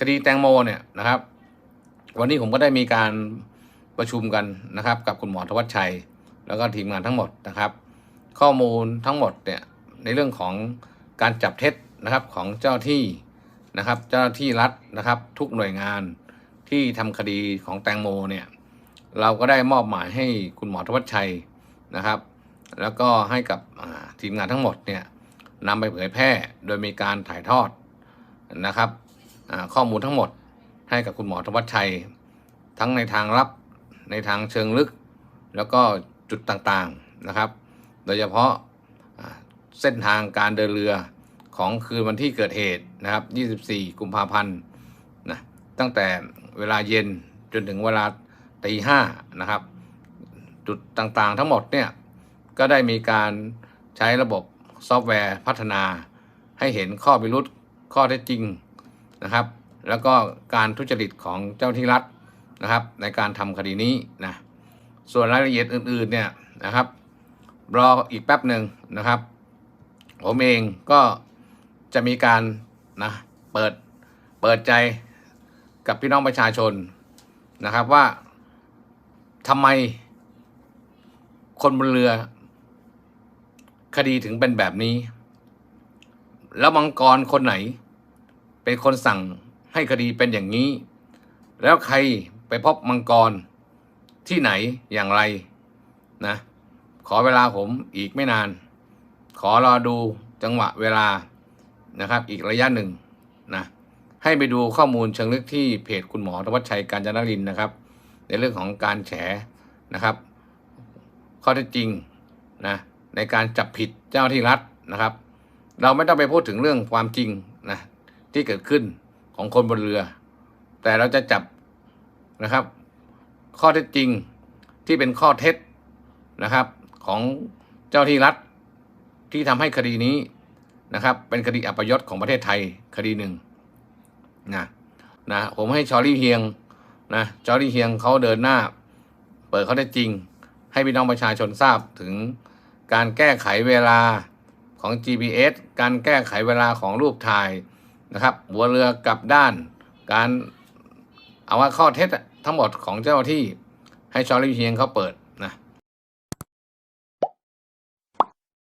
คดีแตงโมเนี่ยนะครับ วันนี้ผมก็ได้มีการประชุมกันนะครับ กับคุณหมอธวัชชัย แล้วก็ทีมงานทั้งหมดนะครับ ข้อมูลทั้งหมดเนี่ยในเรื่องของการจับเท็จนะครับของเจ้าที่นะครับ เจ้าที่รัฐนะครับ ทุกหน่วยงานที่ทำคดีของแตงโมเนี่ยเราก็ได้มอบหมายให้คุณหมอธวัชชัยนะครับ แล้วก็ให้กับทีมงานทั้งหมดเนี่ยนำไปเผยแพร่โดยมีการถ่ายทอดนะครับ ข้อมูลทั้งหมดให้กับคุณหมอธวัชชัย ทั้งในทางลับในทางเชิงลึก แล้วก็จุดต่างๆนะครับ โดยเฉพาะเส้นทางการเดินเรือของคืนวันที่เกิดเหตุนะครับ 24 กุมภาพันธ์นะตั้งแต่เวลาเย็นจนถึงเวลาตีห้านะครับ จุดต่างๆทั้งหมดเนี่ยก็ได้มีการใช้ระบบซอฟต์แวร์พัฒนาให้เห็นข้อพิรุษข้อเท็จจริง นะครับ แล้วก็การทุจริตของเจ้าที่รัฐนะครับ ในการทำคดีนี้นะส่วนรายละเอียดอื่นๆเนี่ยนะครับ รออีกแป๊บหนึ่งนะครับ ผมเองก็จะมีการนะเปิดเปิดใจกับพี่น้องประชาชนนะครับว่าทำไมคนบนเรือ คดีถึงเป็นแบบนี้ แล้วมังกรคนไหน เป็นคนสั่งให้คดีเป็นอย่างนี้ แล้วใครไปพบมังกรที่ไหนอย่างไรนะ ขอเวลาผมอีกไม่นาน ขอรอดูจังหวะเวลานะครับ อีกระยะหนึ่งนะให้ไปดูข้อมูลเชิงลึกที่เพจคุณหมอธวัชชัยการจนรินนะครับ ในเรื่องของการแฉนะครับ ข้อเท็จจริงนะในการจับผิดเจ้าที่รัฐนะครับ เราไม่ต้องไปพูดถึงเรื่องความจริง ที่เกิดขึ้นของคนบนเรือ แต่เราจะจับนะครับ ข้อเท็จจริงที่เป็นข้อเท็จนะครับ ของเจ้าที่รัฐที่ทำให้คดีนี้นะครับ เป็นคดีอัปยศของประเทศไทยคดีหนึ่งนะนะผมให้ชอรี่เฮียงนะชอรี่เฮียงเขาเดินหน้า เปิดข้อเท็จจริง ให้พี่น้องประชาชนทราบถึงการแก้ไขเวลาของ GPS การแก้ไขเวลาของรูปถ่าย นะครับหัวเรือกับด้าน การเอาว่าข้อเท็จทั้งหมดของเจ้าที่ให้ชอรี่เฮียงเขาเปิด